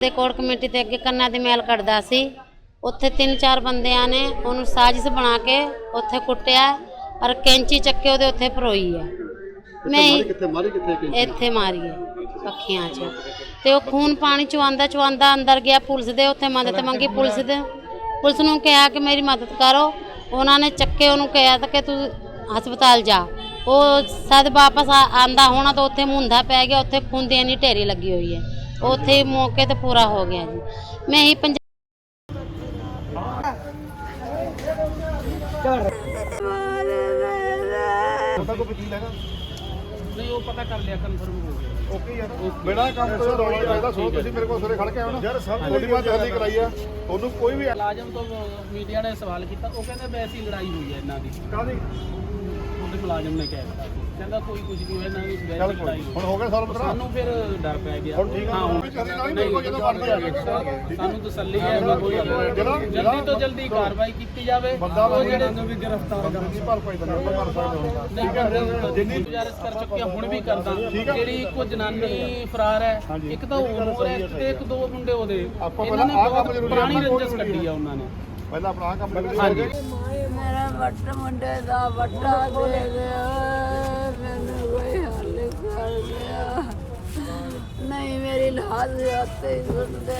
ਦੇ ਕੋਲ ਕਮੇਟੀ ਤੇ ਅੱਗੇ ਕੰਨਾਂ ਦੀ ਮੈਲ ਕੱਢਦਾ ਸੀ। ਉੱਥੇ ਤਿੰਨ ਚਾਰ ਬੰਦਿਆਂ ਨੇ ਉਹਨੂੰ ਸਾਜ਼ਿਸ਼ ਬਣਾ ਕੇ ਉੱਥੇ ਕੁੱਟਿਆ ਔਰ ਕੈਂਚੀ ਚੱਕੇ ਉਹਦੇ ਉੱਥੇ ਪਰੋਈ ਹੈ ਮੈਂ ਕਿੱਥੇ ਮਾਰੀ ਕਿੱਥੇ ਇੱਥੇ ਮਾਰੀ ਹੈ ਅੱਖੀਆਂ 'ਚ। ਤੇ ਉਹ ਖੂਨ ਪਾਣੀ ਚੁਆਂਦਾ ਚੁਆਂਦਾ ਅੰਦਰ ਗਿਆ ਪੁਲਿਸ ਦੇ ਉੱਥੇ ਮਦਦ ਮੰਗੀ ਪੁਲਿਸ ਦੇ। ਪੁਲਿਸ ਨੂੰ ਕਿਹਾ ਕਿ ਮੇਰੀ ਮਦਦ ਕਰੋ। ਉਹਨਾਂ ਨੇ ਚੱਕੇ ਉਹਨੂੰ ਕਿਹਾ ਤਾਂ ਕਿ ਤੂੰ ਹਸਪਤਾਲ ਜਾ। ਉਹ ਸਦ ਵਾਪਸ ਆਂਦਾ ਹੋਣਾ ਤਾਂ ਉੱਥੇ ਮੁੰਦਾ ਪੈ ਗਿਆ ਉੱਥੇ ਖੂਨ ਦੀ ਇੰਨੀ ਢੇਰੀ ਲੱਗੀ ਹੋਈ ਹੈ। ਉੱਥੇ ਹੀ ਮੌਕੇ ਤੇ ਪੂਰਾ ਹੋ ਗਿਆ ਜੀ। ਮੈਂ ਹੀ ਪੰਜ ਪਤਾ ਕੋ ਵਕੀਲ ਹੈਗਾ? ਨਹੀਂ ਉਹ ਪਤਾ ਕਰ ਲਿਆ ਕਨਫਰਮ ਹੋ ਗਿਆ। ਓਕੇ ਯਾਰ। ਬਿਨਾ ਕੰਮ ਤੋਂ ਰੌਲਾ ਚਾਹੀਦਾ ਸੋ ਤੁਸੀਂ ਮੇਰੇ ਕੋਲ ਸਵੇਰੇ ਖੜ ਕੇ ਆਉਣਾ ਯਾਰ ਸਭ ਤੁਹਾਡੀ ਮੈਂ ਤਸੱਲੀ ਕਰਾਈ ਆ। ਤੁਹਾਨੂੰ ਕੋਈ ਵੀ ਮੁਲਾਜ਼ਮ ਤੋਂ ਮੀਡੀਆ ਨੇ ਸਵਾਲ ਕੀਤਾ ਉਹ ਕਹਿੰਦੇ ਵੈਸੀ ਲੜਾਈ ਹੋਈ ਹੈ ਇਹਨਾਂ ਦੀ। ਕਾਦੀ ਉਹਦੇ ਮੁਲਾਜ਼ਮ ਨੇ ਕਹਿ। ਦਿੱਤਾ ਕਹਿੰਦਾ ਕੋਈ ਕੁਝ ਨਹੀਂ ਹੋਇਆ ਇਹਨਾਂ ਦੀ ਚੱਲ ਕੋਈ ਹੋਈ। ਹੁਣ ਹੋ ਗਿਆ ਸਾਲ ਮਤਰਾ ਸਾਨੂੰ ਫਿਰ ਡਰ ਪੈ ਗਿਆ। ਹੁਣ ਠੀਕ ਆ। ਹੁਣ ਵੀ ਕਰੀ ਨਾਲ ਹੀ ਮੇਰੇ ਕੋਲ ਜਦੋਂ ਬਣਦਾ ਹੈ ਸਾਨੂੰ ਤਸੱਲੀ ਹੈ ਕਿ ਕੋਈ ਜਿਹੜਾ- ਜਲਦੀ ਤੋਂ ਜਲਦੀ ਕਾਰਵਾਈ ਕੀਤੀ ਜਾਵੇ। ਬੰਦਾ ਉਹ ਜਿਹੜੇ ਨੂੰ ਵੀ ਗ੍ਰਿਫਤਾਰ ਕਰਨ ਦੀ ਭਰਪਾਈ ਦਾ ਆਪਾਂ ਕਰ ਸਕਦੇ ਹਾਂ ਨਹੀਂ ਕਰ ਜਿੰਨੀ ਗੁਜ਼ਾਰਿਸ਼ ਕਰ ਚੁੱਕੇ ਹਾਂ, ਹੁਣ ਵੀ ਕਰਦਾ। ਜਿਹੜੀ ਇੱਕੋ ਜਨਾਨੀ ਫਰਾਰ ਹੈ ਇੱਕ ਤਾਂ ਉਹ ਹੋਰ ਹੈ ਤੇ ਇੱਕ ਦੋ ਮੁੰਡੇ ਉਹਦੇ। ਆਪਾਂ ਇਹਨਾਂ ਨੇ ਪਹਿਲਾਂ ਆਹ ਕੰਮ ਬਹੁਤ ਜ਼ਰੂਰੀ ਪੁਰਾਣੀ ਕੋਈ ਰੰਜਸ ਕੱਢੀ ਆ ਉਹਨਾਂ ਨੇ। ਪਹਿਲਾਂ ਆਪਣਾ ਆਹ ਕੰਮ ਕਰ ਹਾਂਜੀ ਮੇਰਾ ਵੱਟ ਮੁੰਡੇ ਦਾ ਵੱਟਾ ਦੇ ਗਿਆ ਕੋਈ ਹੱਲ ਕਰ ਗਿਆ ਨਹੀਂ ਮੇਰੀ ਲਾਜ ਆਤੇ ਸੁਣਦੇ।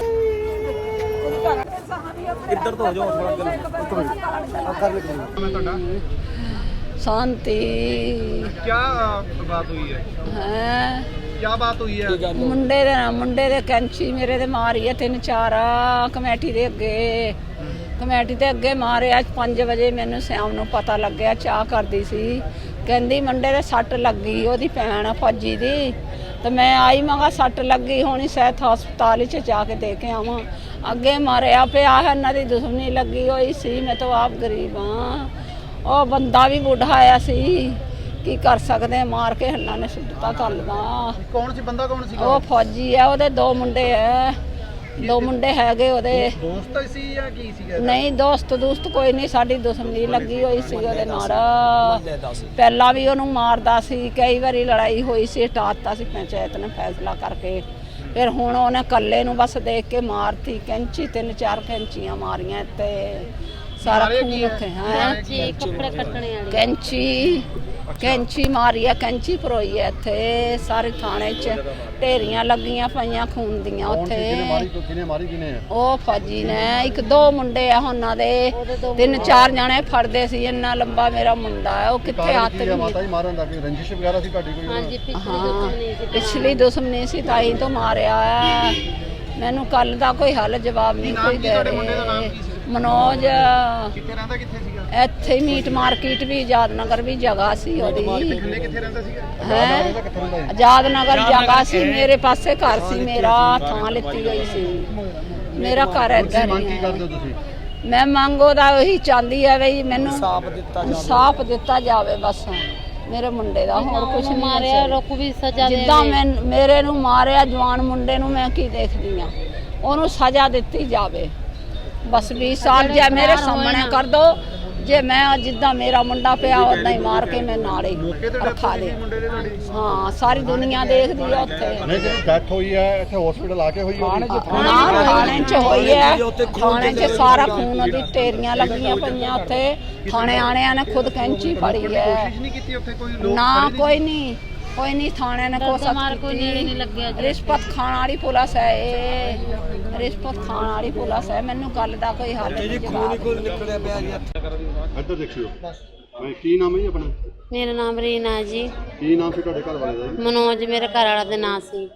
ਇੱਧਰ ਤੋਂ ਹੋ ਜਾਓ ਥੋੜਾ ਸ਼ਾਂਤੀ। ਕੀ ਬਾਤ ਹੋਈ ਹੈ? ਹੈ? ਕੀ ਬਾਤ ਹੋਈ ਹੈ? ਮੁੰਡੇ ਦੇ ਨਾਲ ਮੁੰਡੇ ਦੇ ਕੈਂਚੀ ਮੇਰੇ ਦੇ ਮਾਰੀ ਹੈ ਤਿੰਨ ਚਾਰ। ਕਮੇਟੀ ਦੇ ਅੱਗੇ। ਕਮੇਟੀ ਦੇ ਅੱਗੇ ਮਾਰਿਆ 5 ਵਜੇ ਮੈਨੂੰ ਸ਼ਾਮ ਨੂੰ ਪਤਾ ਲੱਗਿਆ ਚਾਹ ਕਰਦੀ ਸੀ। ਕਹਿੰਦੀ ਮੁੰਡੇ ਦੇ ਸੱਟ ਲੱਗੀ ਉਹਦੀ ਭੈਣ ਆ ਫੌਜੀ ਦੀ। ਤੇ ਮੈਂ ਆਈ ਮਗਾ ਸੱਟ ਲੱਗੀ ਹੋਣੀ ਸਹਿਤ ਹਸਪਤਾਲ ਚ ਜਾ ਕੇ ਦੇ ਕੇ ਆਵਾਂ। ਅੱਗੇ ਮਾਰਿਆ ਪਿਆ ਹੈ ਇਹਨਾਂ ਦੀ ਦੁਸ਼ਮਣੀ ਲੱਗੀ ਹੋਈ ਸੀ ਮੈਂ ਤਾਂ ਆਪ ਗਰੀਬ ਹਾਂ ਉਹ ਬੰਦਾ ਵੀ ਬੁੱਢਾ ਆਇਆ ਸੀ। ਕੀ ਕਰ ਸਕਦੇ ਆ, ਮਾਰ ਕੇ ਹੱਲਾਂ ਨੇ ਸੁੱਟਤਾ ਕੱਲਦਾ ਕੌਣ ਸੀ? ਬੰਦਾ ਕੌਣ ਸੀ ਉਹ ਫੌਜੀ ਆ ਉਹਦੇ ਦੋ ਮੁੰਡੇ ਐ ਦੋ ਮੁੰਡੇ ਹੈਗੇ ਉਹਦੇ। ਦੋਸਤ ਸੀ ਜਾਂ ਕੀ ਸੀ ਨਹੀਂ ਦੋਸਤ ਦੋਸਤ ਕੋਈ ਨਹੀਂ ਸਾਡੀ ਦੁਸ਼ਮਣੀ ਲੱਗੀ ਹੋਈ ਸੀ ਉਹਦੇ ਨਾਲ। ਪਹਿਲਾਂ ਵੀ ਉਹਨੂੰ ਮਾਰਦਾ ਸੀ ਕਈ ਵਾਰੀ ਲੜਾਈ ਹੋਈ ਸੀ ਹਟਾਤਾ ਸੀ ਪੰਚਾਇਤ ਨੇ ਫੈਸਲਾ ਕਰਕੇ। ਫਿਰ ਹੁਣ ਉਹਨੇ ਕੱਲੇ ਨੂੰ ਬਸ ਦੇਖ ਕੇ ਮਾਰਤੀ ਕੈਂਚੀ ਤਿੰਨ ਚਾਰ ਕੈਂਚੀਆਂ ਮਾਰੀਆਂ ਤੇ ਸਾਰਾ ਖੂਨ ਉੱਥੇ ਹੈ? ਜੀ ਕੱਪੜੇ ਕੱਟਣੇ ਵਾਲੀ। ਕੈਂਚੀ ਕੈਂਚੀ ਮਾਰੀ ਆ ਕੈਂਚੀ ਪਰੋਈ ਆ ਇੱਥੇ ਸਾਰੇ ਥਾਣੇ 'ਚ। ਢੇਰੀਆਂ ਲੱਗੀਆਂ ਪਈਆਂ ਖੂਨ ਦੀਆਂ ਉੱਥੇ। ਕਿਨੇ ਮਾਰੀ ਕਿਨੇ ਉਹ ਫੌਜੀ ਨੇ ਇੱਕ ਦੋ ਮੁੰਡੇ ਆ ਉਹਨਾਂ ਦੇ। ਤਿੰਨ ਚਾਰ ਜਣੇ ਫੜਦੇ ਸੀ ਇੰਨਾ ਲੰਬਾ ਮੇਰਾ ਮੁੰਡਾ ਹੈ ਉਹ ਕਿੱਥੇ ਹੱਥ ਨਹੀਂ ਮਾਤਾ ਜੀ ਮਾਰਨ ਦਾ ਕੋਈ ਰੰਜਿਸ਼ ਵਗੈਰਾ ਸੀ ਤੁਹਾਡੀ ਕੋਈ? ਹਾਂਜੀ ਪਿਛਲੀ ਹਾਂ ਦੁਸ਼ਮਣੀ ਸੀ ਪਿਛਲੀ ਦੁਸ਼ਮਣੀ ਸੀ ਤਾਈ ਤੋਂ ਮਾਰਿਆ ਹੈ ਮੈਨੂੰ ਕੱਲ ਦਾ ਕੋਈ ਹੱਲ ਜਵਾਬ ਨਹੀਂ ਕੋਈ ਦੇ ਰਹੇ। ਮਨੋਜ ਕਿੱਥੇ ਰਹਿੰਦਾ ਕਿੱਥੇ ਸੀਗਾ? ਇੱਥੇ ਹੀ ਮੀਟ ਮਾਰਕੀਟ ਵੀ ਆਜ਼ਾਦ ਨਗਰ ਵੀ ਜਗ੍ਹਾ ਸੀ ਉਹਦੀ। ਕਿੱਥੇ ਰਹਿੰਦਾ ਸੀਗਾ? ਹੈ? ਆਜ਼ਾਦ ਨਗਰ ਜਗ੍ਹਾ ਸੀ ਮੇਰੇ ਪਾਸੇ ਘਰ ਸੀ ਮੇਰਾ ਥਾਂ ਲਿੱਤੀ ਗਈ ਸੀ। ਮੇਰਾ ਘਰ ਇੱਧਰ ਮੰਗ ਕੀ ਕਰਦੇ ਹੋ ਤੁਸੀਂ? ਮੈਂ ਮੰਗੋ ਦਾ ਉਹੀ ਚਾਹੁੰਦੀ ਹੈ ਬਈ ਮੈਨੂੰ ਸਾਫ਼ ਦਿੱਤਾ ਜਾਵੇ। ਸਾਫ਼ ਦਿੱਤਾ ਜਾਵੇ ਬਸ। ਮੇਰੇ ਮੁੰਡੇ ਦਾ ਹੋਰ ਕੁਝ ਨਹੀਂ ਮਾਰਿਆ ਰੋਕੂ ਵੀ ਸਜ਼ਾ ਦੇ ਜਿੱਦਾਂ ਮੈਂ ਮੇਰੇ ਨੂੰ ਮਾਰਿਆ ਜਵਾਨ ਮੁੰਡੇ ਨੂੰ ਮੈਂ ਕੀ ਦੇਖਦੀ ਆ? ਉਹਨੂੰ ਸਜ਼ਾ ਦਿੱਤੀ ਜਾਵੇ। ਬਸ 20 ਸਾਲ ਜੇ ਮੇਰੇ ਸਾਹਮਣੇ ਕਰ ਦੋ ਜੇ ਮੈਂ ਜਿੱਦਾਂ ਮੇਰਾ ਮੁੰਡਾ ਪਿਆ ਉਦਾਂ ਹੀ ਮਾਰ ਕੇ ਮੈਂ ਨਾਲੇ ਰਖਾ ਦੇ। ਦੇ ਤੁਹਾਡੀ? ਹਾਂ ਸਾਰੀ ਦੁਨੀਆ ਦੇਖਦੀ ਆ ਉੱਥੇ। ਨਹੀਂ ਜਿਹੜੀ ਡੈਥ ਹੋਈ ਹੈ ਇੱਥੇ ਹਸਪੀਟਲ ਆ ਕੇ ਹੋਈ ਹੈ ਨਾ ਥਾਣੇ 'ਚ ਹੋਈ ਹੈ ਥਾਣੇ 'ਚ ਸਾਰਾ ਖੂਨ ਉਹਦੀ ਢੇਰੀਆਂ ਲੱਗੀਆਂ ਪਈਆਂ ਉੱਥੇ। ਥਾਣੇ ਆਣਿਆਂ ਨੇ ਖੁਦ ਕੈਂਚੀ ਫੜੀ ਹੈ ਨਹੀਂ ਕੀਤੀ ਉੱਥੇ ਕੋਈ ਨਾ ਕੋਈ ਨਹੀਂ। ਕੋਈ ਨਹੀਂ ਥਾਣੇ ਨੇ ਕੋਈ ਮਾਰ ਕੋਈ ਨੇੜੇ ਨਹੀਂ ਲੱਗਿਆ ਜੀ। ਰਿਸ਼ਵਤ ਖਾਣ ਵਾਲੀ ਪੁਲਿਸ ਹੈ ਇਹ। ਰਿਸ਼ਵਤ ਖਾਣ ਵਾਲੀ ਪੁਲਿਸ ਹੈ। ਮੈਨੂੰ ਗੱਲ ਦਾ ਕੋਈ ਹੱਲ ਨਹੀਂ ਜਵਾਬ ਇੱਧਰ ਦੇਖਿਓ। ਮੈਂ ਕੀ ਨਾਮ ਹੈ ਜੀ ਆਪਣਾ? ਮੇਰਾ ਨਾਮ ਰੀਨਾ ਜੀ। ਕੀ ਨਾਮ ਸੀ ਤੁਹਾਡੇ ਘਰ ਵਾਲੇ ਦਾ ਜੀ? ਮਨੋਜ ਮੇਰੇ ਘਰ ਵਾਲਾ ਦੇ ਨਾਂ ਸੀ।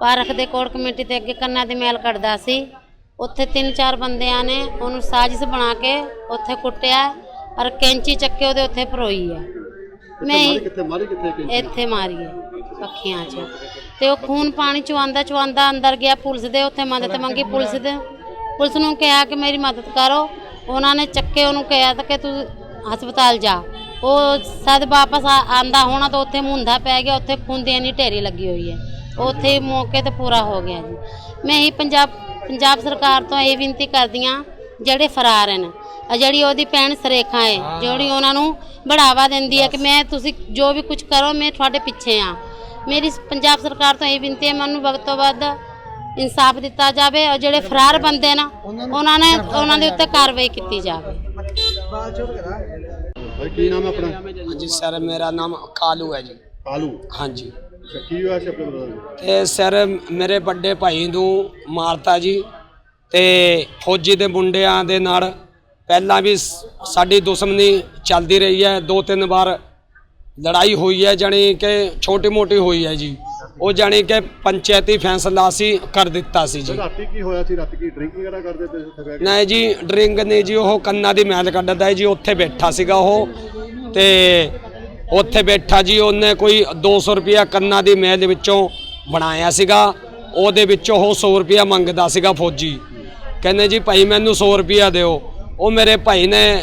ਪਾਰਕ ਦੇ ਕੋਲ ਕਮੇਟੀ ਤੇ ਅੱਗੇ ਕੰਨਾਂ ਦੀ ਮੈਲ ਕੱਢਦਾ ਸੀ। ਉੱਥੇ ਤਿੰਨ ਚਾਰ ਬੰਦਿਆਂ ਨੇ ਉਹਨੂੰ ਸਾਜ਼ਿਸ਼ ਬਣਾ ਕੇ ਉੱਥੇ ਕੁੱਟਿਆ ਔਰ ਕੈਂਚੀ ਚੱਕੇ ਉਹਦੇ ਉੱਥੇ ਪਰੋਈ ਹੈ ਮੈਂ ਮਾਰੀ ਕਿੱਥੇ ਮਾਰੀ ਕਿੱਥੇ ਕਿ ਇੱਥੇ ਮਾਰੀ ਹੈ ਅੱਖੀਆਂ 'ਚ। ਤੇ ਉਹ ਖੂਨ ਪਾਣੀ ਚੁਆਂਦਾ ਚੁਆਂਦਾ ਅੰਦਰ ਗਿਆ ਪੁਲਿਸ ਦੇ ਉੱਥੇ ਮਦਦ ਮੰਗੀ ਪੁਲਿਸ ਦੇ। ਪੁਲਿਸ ਨੂੰ ਕਿਹਾ ਕਿ ਮੇਰੀ ਮਦਦ ਕਰੋ। ਉਹਨਾਂ ਨੇ ਚੱਕੇ ਉਹਨੂੰ ਕਿਹਾ ਤਾਂ ਕਿ ਤੂੰ ਹਸਪਤਾਲ ਜਾ। ਉਹ ਸਦ ਵਾਪਸ ਆ- ਆਂਦਾ ਹੋਣਾ ਤਾਂ ਉੱਥੇ ਮੁੰਦਾ ਪੈ ਗਿਆ ਉੱਥੇ ਖੂਨ ਦੀ ਇੰਨੀ ਢੇਰੀ ਲੱਗੀ ਹੋਈ ਹੈ। ਉੱਥੇ ਹੀ ਮੌਕੇ ਤੇ ਪੂਰਾ ਹੋ ਗਿਆ ਜੀ। ਮੈਂ ਹੀ ਪੰਜਾਬ ਪੰਜਾਬ ਸਰਕਾਰ ਤੋਂ ਇਹ ਬੇਨਤੀ ਕਰਦੀ ਹਾਂ ਜਿਹੜੇ ਫਰਾਰ ਹਨ ਆ ਜਿਹੜੀ ਉਹਦੀ ਭੈਣ ਸਰੇਖਾ ਹੈ। ਜਿਹੜੀ ਉਹਨਾਂ ਨੂੰ ਬੜਾਵਾ ਦਿੰਦੀ ਹੈ ਕਿ ਮੈਂ ਤੁਸੀਂ ਜੋ ਵੀ ਕੁਝ ਕਰੋ ਮੈਂ ਤੁਹਾਡੇ ਪਿੱਛੇ ਆ। ਮੇਰੀ ਪੰਜਾਬ ਸਰਕਾਰ ਤੋਂ ਇਹ ਬੇਨਤੀ ਹੈ ਮੈਨੂੰ ਵਕਤ ਤੋਂ ਵੱਧ ਇਨਸਾਫ ਦਿੱਤਾ ਜਾਵੇ ਔਰ ਜਿਹੜੇ ਫਰਾਰ ਬੰਦੇ ਨਾ ਉਹਨਾਂ ਨੇ ਉਹਨਾਂ ਦੇ ਉੱਤੇ ਕਾਰਵਾਈ ਕੀਤੀ ਜਾਵੇ। ਭਾਈ ਕੀ ਨਾਮ ਹੈ ਆਪਣਾ? ਹਾਂਜੀ ਸਰ ਮੇਰਾ ਨਾਮ ਕਾਲੂ ਹੈ ਜੀ। ਕਾਲੂ? ਹਾਂਜੀ। ਕੀ ਹੋਇਆ ਸੀ ਆਪਣੇ ਬ੍ਰਦਰ ਨੂੰ ਤੇ ਸਰ ਮੇਰੇ ਵੱਡੇ ਭਾਈ ਨੂੰ ਮਾਰਤਾ ਜੀ ਤੇ ਫੌਜੀ ਦੇ ਮੁੰਡਿਆਂ ਦੇ ਨਾਲ ਪਹਿਲਾਂ ਵੀ ਸਾਡੀ ਦੁਸ਼ਮਣੀ ਚੱਲਦੀ ਰਹੀ ਹੈ। ਦੋ ਤਿੰਨ ਵਾਰ ਲੜਾਈ ਹੋਈ ਹੈ ਜਾਣੀ ਕਿ ਛੋਟੀ ਮੋਟੀ ਹੋਈ ਹੈ ਜੀ। ਉਹ ਜਾਣੀ ਕਿ ਪੰਚਾਇਤੀ ਫੈਸਲਾ ਸੀ ਕਰ ਦਿੱਤਾ ਸੀ ਜੀ। ਰਾਤੀ ਕੀ ਹੋਇਆ ਸੀ? ਰਾਤੀ ਕੀ ਡਰਿੰਕ ਵਗੈਰਾ ਕਰਦੇ ਸੀ ਉੱਥੇ ਕੇ? ਨਹੀਂ ਜੀ ਡਰਿੰਕ ਨਹੀਂ ਜੀ ਉਹ ਕੰਨਾਂ ਦੀ ਮੈਲ ਕੱਢਦਾ ਹੈ ਜੀ। ਉੱਥੇ ਬੈਠਾ ਸੀਗਾ ਉਹ ਤੇ ਉੱਥੇ ਬੈਠਾ ਜੀ ਉਹਨੇ ਕੋਈ 200 ਰੁਪਿਆ ਕੰਨਾਂ ਦੀ ਮੈਲ ਦੇ ਵਿੱਚੋਂ ਬਣਾਇਆ ਸੀਗਾ। ਉਹਦੇ ਵਿੱਚੋਂ ਉਹ 100 ਰੁਪਿਆ ਮੰਗਦਾ ਸੀਗਾ ਫੌਜੀ। ਕਹਿੰਦੇ ਜੀ ਭਾਈ ਮੈਨੂੰ 100 ਰੁਪਿਆ ਦਿਓ। ਉਹ ਮੇਰੇ ਭਾਈ ਨੇ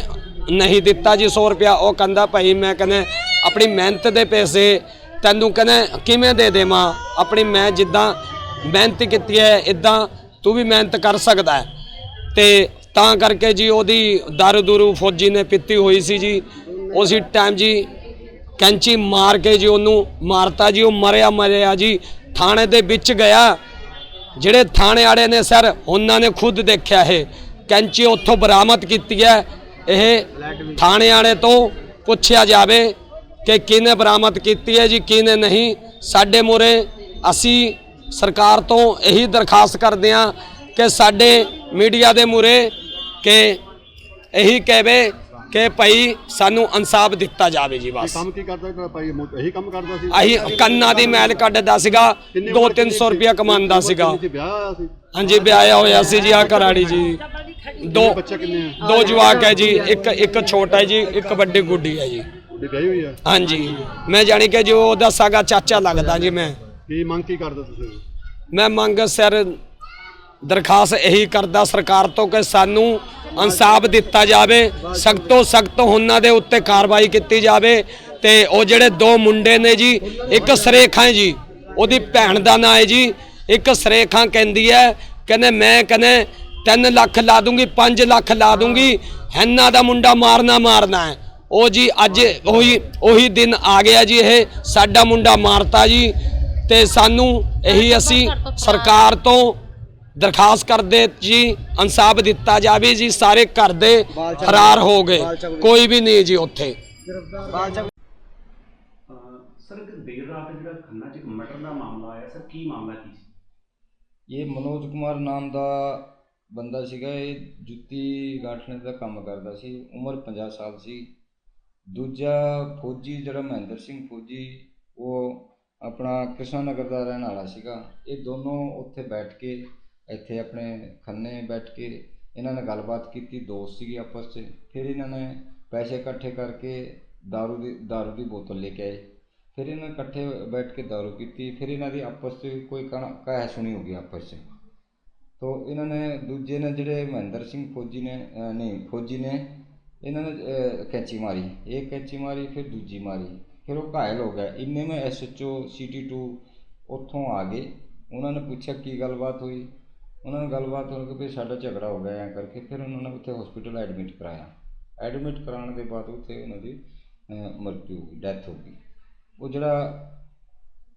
ਨਹੀਂ ਦਿੱਤਾ ਜੀ 100 ਰੁਪਿਆ ਉਹ ਕਹਿੰਦਾ, ਭਾਈ, ਮੈਂ ਕਹਿੰਦੇ, ਆਪਣੀ ਮਿਹਨਤ ਦੇ ਪੈਸੇ ਤੈਨੂੰ ਕਹਿੰਦੇ, ਕਿਵੇਂ ਦੇ ਦੇਵਾਂ? ਆਪਣੀ ਮੈਂ ਜਿੱਦਾਂ ਮਿਹਨਤ ਕੀਤੀ ਹੈ ਇਦਾਂ ਤੂੰ ਵੀ ਮਿਹਨਤ ਕਰ ਸਕਦਾ ਹੈ। ਤੇ ਤਾਂ ਕਰਕੇ ਜੀ ਉਹਦੀ ਦਾਰੂ ਦੂਰੂ ਫੌਜੀ ਨੇ ਪੀਤੀ ਹੋਈ ਸੀ ਜੀ। ਉਸੇ ਟਾਈਮ ਜੀ ਕੈਂਚੀ ਮਾਰ ਕੇ ਜੀ ਉਹਨੂੰ ਮਾਰਤਾ ਜੀ। ਉਹ ਮਰਿਆ ਮਰਿਆ ਜੀ। ਥਾਣੇ ਦੇ ਵਿੱਚ ਗਿਆ। ਜਿਹੜੇ ਥਾਣੇ ਵਾਲੇ ਨੇ ਸਰ, ਉਹਨਾਂ ਨੇ ਖੁਦ ਦੇਖਿਆ ਇਹ। ਕੈਂਚੀ ਉੱਥੋਂ ਬਰਾਮਦ ਕੀਤੀ ਹੈ। ਇਹ ਥਾਣੇ ਵਾਲੇ ਤੋਂ ਪੁੱਛਿਆ ਜਾਵੇ ਕਿ ਕਿਹਨੇ ਬਰਾਮਦ ਕੀਤੀ ਹੈ ਜੀ, ਕਿਹਨੇ ਨਹੀਂ। ਸਾਡੇ ਮੂਹਰੇ ਅਸੀਂ ਸਰਕਾਰ ਤੋਂ ਇਹੀ ਦਰਖਾਸਤ ਕਰਦੇ ਹਾਂ ਕਿ ਸਾਡੇ ਮੀਡੀਆ ਦੇ ਮੂਹਰੇ ਕਿ ਇਹੀ ਕਹਵੇ ਕਿ ਭਾਈ ਸਾਨੂੰ ਇਨਸਾਫ ਦਿੱਤਾ ਜਾਵੇ ਜੀ ਬਸ। ਕੰਮ ਕੀ ਕਰਦਾ ਸੀ? ਭਾਈ ਇਹੀ ਕੰਮ ਕਰਦਾ ਸੀ? ਆਹੀ ਕੰਨਾਂ ਦੀ ਮੈਲ ਕੱਢਦਾ ਸੀਗਾ 2-300 ਰੁਪਇਆ ਕਮਾਉਂਦਾ ਸੀਗਾ। ਹਾਂਜੀ ਵਿਆਹਿਆ ਹੋਇਆ ਸੀ ਜੀ ਆ ਘਰਾੜੀ ਜੀ। ਦੋ ਬੱਚਾ ਕਿੰਨੇ ਆ? ਦੋ ਜਵਾਕ ਹੈ ਜੀ ਇੱਕ ਇੱਕ ਛੋਟਾ ਹੈ ਜੀ ਇੱਕ ਵੱਡੀ ਗੁੱਡੀ ਹੈ ਜੀ। ਉਹਦੀ ਵਿਆਹੀ ਹੋਈ ਆ ਹਾਂਜੀ। ਮੈਂ ਜਾਣੀ ਕਿ ਜੋ ਉਹਦਾ ਸਾਗਾ ਚਾਚਾ ਲੱਗਦਾ ਜੀ ਮੈਂ। ਕੀ ਮੰਗ ਕੀ ਕਰਦੇ ਤੁਸੀਂ? ਮੈਂ ਮੰਗ ਸਰ ਦਰਖਾਸਤ ਇਹੀ ਕਰਦਾ ਸਰਕਾਰ ਤੋਂ ਕਿ ਸਾਨੂੰ ਇਨਸਾਫ ਦਿੱਤਾ ਜਾਵੇ, ਸਖਤ ਤੋਂ ਸਖਤ ਉਹਨਾਂ ਦੇ ਉੱਤੇ ਕਾਰਵਾਈ ਕੀਤੀ ਜਾਵੇ ਤੇ ਉਹ ਜਿਹੜੇ ਦੋ ਮੁੰਡੇ ਨੇ ਜੀ, ਇੱਕ ਸਰੇਖਾਂ ਜੀ, ਉਹਦੀ ਭੈਣ ਦਾ ਨਾਂ ਹੈ ਜੀ, ਇੱਕ ਸਰੇਖਾਂ ਕਹਿੰਦੀ ਹੈ, ਕਹਿੰਦੇ ਮੈਂ ਕਹਿੰਦੇ 3 ਲੱਖ ਲਾ ਦੂੰਗੀ 5 ਲੱਖ ਲਾ ਦੂੰਗੀ ਹੈਨਾ ਦਾ ਮੁੰਡਾ ਮਾਰਨਾ ਮਾਰਨਾ ਹੈ। ਉਹ ਜੀ ਅੱਜ ਉਹੀ ਉਹੀ ਦਿਨ ਆ ਗਿਆ ਜੀ ਇਹ, ਸਾਡਾ ਮੁੰਡਾ ਮਾਰਤਾ ਜੀ, ਤੇ ਸਾਨੂੰ ਇਹੀ ਅਸੀਂ ਸਰਕਾਰ ਤੋਂ ਦਰਖਾਸਤ ਕਰਦੇ ਜੀ ਇਨਸਾਫ ਦਿੱਤਾ ਜਾਵੇ ਜੀ ਸਾਰੇ ਘਰ ਦੇ ਫਰਾਰ ਹੋ ਗਏ। ਕੋਈ ਵੀ ਨਹੀਂ ਜੀ ਉੱਥੇ। ਸਰ ਇੱਕ ਦੇਰ ਰਾਤ ਜਿਹੜਾ ਖੰਨਾ ਚ ਇੱਕ ਮਰਡਰ ਦਾ ਮਾਮਲਾ ਆਇਆ ਸਰ ਕੀ ਮਾਮਲਾ ਕੀ ਸੀ? ਇਹ ਮਨੋਜ ਕੁਮਾਰ ਨਾਮ ਦਾ ਬੰਦਾ ਸੀਗਾ ਇਹ ਜੁੱਤੀ ਗਾਠਣੇ ਦਾ ਕੰਮ ਕਰਦਾ ਸੀ ਉਮਰ 50 ਸਾਲ ਸੀ। ਦੂਜਾ ਫੌਜੀ ਜਿਹੜਾ ਮਹਿੰਦਰ ਸਿੰਘ ਫੌਜੀ ਉਹ ਆਪਣਾ ਕ੍ਰਿਸ਼ਨ ਨਗਰ ਦਾ ਰਹਿਣ ਵਾਲਾ ਸੀਗਾ। ਇਹ ਦੋਨੋਂ ਉੱਥੇ ਬੈਠ ਕੇ ਇੱਥੇ ਆਪਣੇ ਖੰਨੇ ਬੈਠ ਕੇ ਇਹਨਾਂ ਨੇ ਗੱਲਬਾਤ ਕੀਤੀ, ਦੋਸਤ ਸੀਗੇ ਆਪਸ 'ਚ। ਫਿਰ ਇਹਨਾਂ ਨੇ ਪੈਸੇ ਇਕੱਠੇ ਕਰਕੇ ਦਾਰੂ ਦੀ ਦਾਰੂ ਦੀ ਬੋਤਲ ਲੈ ਕੇ ਆਏ। ਫਿਰ ਇਹਨਾਂ ਨੇ ਇਕੱਠੇ ਬੈਠ ਕੇ ਦਾਰੂ ਪੀਤੀ। ਫਿਰ ਇਹਨਾਂ ਦੀ ਆਪਸ 'ਚ ਕੋਈ ਕਹਾ ਸੁਣੀ ਹੋ ਗਈ ਆਪਸ 'ਚ। ਤੋ ਇਹਨਾਂ ਨੇ ਦੂਜੇ ਨੇ ਜਿਹੜੇ ਮਹਿੰਦਰ ਸਿੰਘ ਫੌਜੀ ਨੇ ਨਹੀਂ, ਫੌਜੀ ਨੇ, ਇਹਨਾਂ ਨੇ ਕੈਂਚੀ ਮਾਰੀ। ਇਹ ਕੈਂਚੀ ਮਾਰੀ, ਫਿਰ ਦੂਜੀ ਮਾਰੀ। ਫਿਰ ਉਹ ਘਾਇਲ ਹੋ ਗਿਆ ਇੰਨੇ ਮੈਂ S H O, C T two ਉੱਥੋਂ ਆ ਗਏ। ਉਹਨਾਂ ਨੇ ਪੁੱਛਿਆ ਕੀ ਗੱਲਬਾਤ ਹੋਈ। ਉਹਨਾਂ ਨਾਲ ਗੱਲਬਾਤ ਹੋ ਗਈ ਵੀ ਸਾਡਾ ਝਗੜਾ ਹੋ ਗਿਆ ਐਂ ਕਰਕੇ ਫਿਰ ਉਹਨਾਂ ਨੇ ਉੱਥੇ ਹੋਸਪਿਟਲ ਐਡਮਿਟ ਕਰਾਇਆ। ਐਡਮਿਟ ਕਰਾਉਣ ਦੇ ਬਾਅਦ ਉੱਥੇ ਉਹਨਾਂ ਦੀ ਅਹ, ਹੋ ਗਈ ਡੈਥ ਹੋ ਗਈ। ਉਹ ਜਿਹੜਾ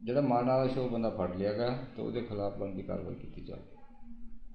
ਜਿਹੜਾ ਮਾਰਨ ਵਾਲਾ ਸੀ ਉਹ ਬੰਦਾ ਫੜ ਲਿਆ ਗਿਆ ਅਤੇ ਉਹਦੇ ਖਿਲਾਫ ਬਣਦੀ ਕਾਰਵਾਈ ਕੀਤੀ ਜਾਵੇ